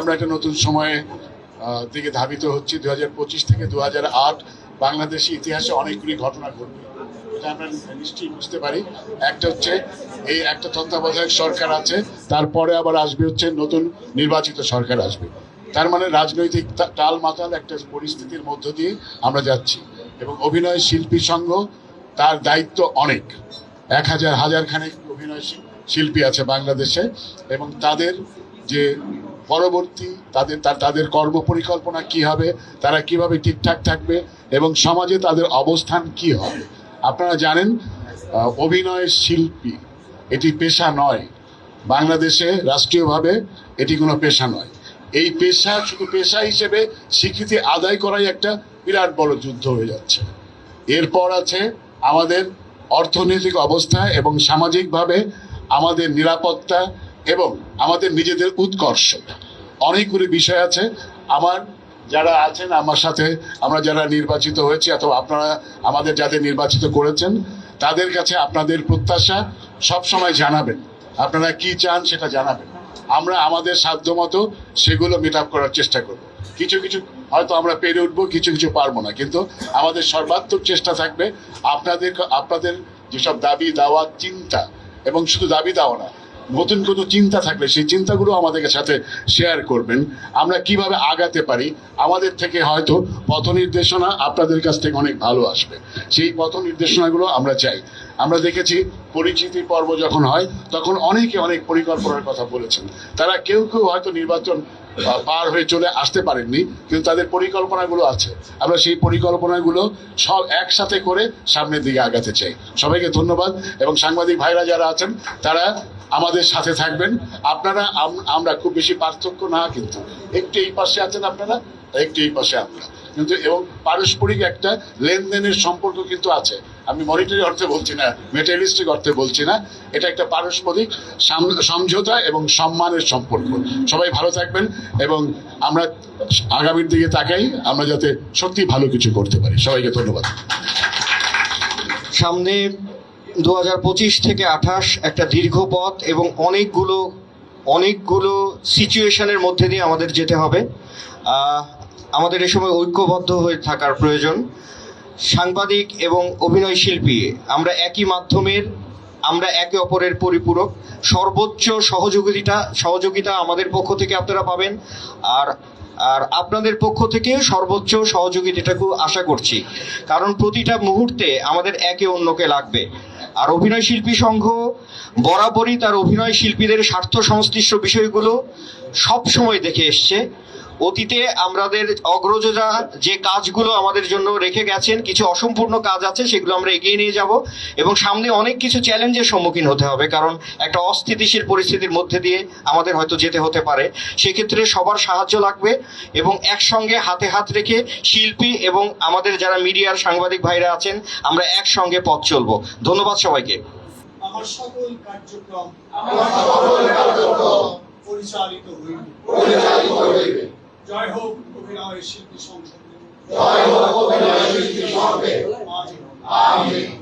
আমরা একটা নতুন সময়ে দিকে ধাবিত হচ্ছি। দু হাজার পঁচিশ থেকে দু বাংলাদেশি ইতিহাসে অনেকগুলি ঘটনা ঘটবে। এটা আমরা নিশ্চয়ই বুঝতে পারি। একটা হচ্ছে, এই একটা তত্ত্বাবধায়ক সরকার আছে, তারপরে আবার আসবে হচ্ছে নতুন নির্বাচিত সরকার আসবে। তার মানে রাজনৈতিক টাল মাতাল একটা পরিস্থিতির মধ্য দিয়ে আমরা যাচ্ছি। এবং অভিনয় শিল্পী সংঘ, তার দায়িত্ব অনেক। এক হাজার হাজার খানেক অভিনয় শিল্পী আছে বাংলাদেশে এবং তাদের যে পরবর্তী তাদের তাদের কর্ম পরিকল্পনা কি হবে? তারা কীভাবে ঠিকঠাক থাকবে? এবং সমাজে তাদের অবস্থান কি হবে? আপনারা জানেন অভিনয় শিল্পী, এটি পেশা নয়। বাংলাদেশে রাষ্ট্রীয়ভাবে এটি কোনো পেশা নয়। এই পেশা শুধু পেশা হিসেবে স্বীকৃতি আদায় করাই একটা বিরাট বড় যুদ্ধ হয়ে যাচ্ছে। এরপর আছে আমাদের অর্থনৈতিক অবস্থা এবং সামাজিকভাবে আমাদের নিরাপত্তা এবং আমাদের নিজেদের উৎকর্ষ। অনেকগুলি বিষয় আছে। আমার যারা আছেন, আমার সাথে আমরা যারা নির্বাচিত হয়েছি অথবা আপনারা আমাদের যাদের নির্বাচিত করেছেন, তাদের কাছে আপনাদের প্রত্যাশা সব সময় জানাবেন। আপনারা কি চান সেটা জানাবেন। আমরা আমাদের সাধ্যমতো সেগুলো মেট আপ করার চেষ্টা করব। কিছু কিছু হয়তো আমরা পেরে উঠবো, কিছু কিছু পারব না। কিন্তু আমাদের সর্বাত্মক চেষ্টা থাকবে আপনাদের আপনাদের যেসব দাবি দাওয়া চিন্তা এবং শুধু দাবি দাওয়া না নতুন কোনো চিন্তা থাকলে সেই চিন্তাগুলো আমাদের সাথে শেয়ার করবেন। আমরা কীভাবে আগাতে পারি, আমাদের থেকে হয়তো পথ নির্দেশনা আপনাদের কাছ থেকে অনেক ভালো আসবে। সেই পথ নির্দেশনাগুলো আমরা চাই। আমরা দেখেছি পরিচিতি পর্ব যখন হয়, তখন অনেকে অনেক পরিকল্পনার কথা বলেছেন। তারা কেউ কেউ হয়তো নির্বাচন পার হয়ে চলে আসতে পারেননি, কিন্তু তাদের পরিকল্পনাগুলো আছে। আমরা সেই পরিকল্পনাগুলো সব একসাথে করে সামনের দিকে আগাতে চাই। সবাইকে ধন্যবাদ। এবং সাংবাদিক ভাইরা যারা আছেন, তারা আমাদের সাথে থাকবেন। আপনারা আমরা খুব বেশি পার্থক্য না, কিন্তু একটু এই পাশে আছেন আপনারা, একটু এই পাশে আমরা কিন্তু এবং পারস্পরিক একটা লেনদেনের সম্পর্ক কিন্তু আছে। আমি মনিটারি অর্থে বলছি না মেটেরিয়ালিস্টিক অর্থে বলছি না। এটা একটা পারস্পরিক সাম- সমঝোতা এবং সম্মানের সম্পর্ক। সবাই ভালো থাকবেন এবং আমরা আগামীর দিকে তাকাই, আমরা যাতে সত্যি ভালো কিছু করতে পারি। সবাইকে ধন্যবাদ। সামনে দু থেকে আঠাশ একটা দীর্ঘ পথ এবং অনেকগুলো অনেকগুলো সিচুয়েশনের মধ্যে দিয়ে আমাদের যেতে হবে। আমাদের এ সময় ঐক্যবদ্ধ হয়ে থাকার প্রয়োজন। সাংবাদিক এবং অভিনয় শিল্পী, আমরা একই মাধ্যমের, আমরা একে অপরের পরিপূরক। সর্বোচ্চ সহযোগিতা সহযোগিতা আমাদের পক্ষ থেকে আপনারা পাবেন। আর আর আপনাদের পক্ষ থেকে সর্বোচ্চ সহযোগিতাটুকু আশা করছি। কারণ প্রতিটা মুহূর্তে আমাদের একে অন্যকে লাগবে। আর অভিনয় শিল্পী সংঘ, বরাবরই তার অভিনয় শিল্পীদের স্বার্থ সংশ্লিষ্ট বিষয়গুলো সব সময় দেখে এসছে। অতীতে আমাদের অগ্রজরা যে কাজগুলো আমাদের জন্য রেখে গেছেন কিছু অসম্পূর্ণ কাজ আছে সেগুলো আমরা এগিয়ে নিয়ে যাব এবং সামনে অনেক কিছু চ্যালেঞ্জের সম্মুখীন হতে হবে কারণ একটা অস্থিতিশীল পরিস্থিতির মধ্যে দিয়ে আমাদের হয়তো যেতে হতে পারে। সেক্ষেত্রে সবার সাহায্য লাগবে এবং একসঙ্গে হাতে হাত রেখে শিল্পী এবং আমাদের যারা মিডিয়ার সাংবাদিক ভাইরা আছেন আমরা একসঙ্গে পথ চলবো। ধন্যবাদ সবাইকে। আমার সকল কার্যক্রম পরিচালিত হইবে। পরিচালিত হইবে। জয় হোক অভিনয় শিল্পী সংসদ জয় হোক অভিনয় শিল্পী সঙ্গে আমিন আমিন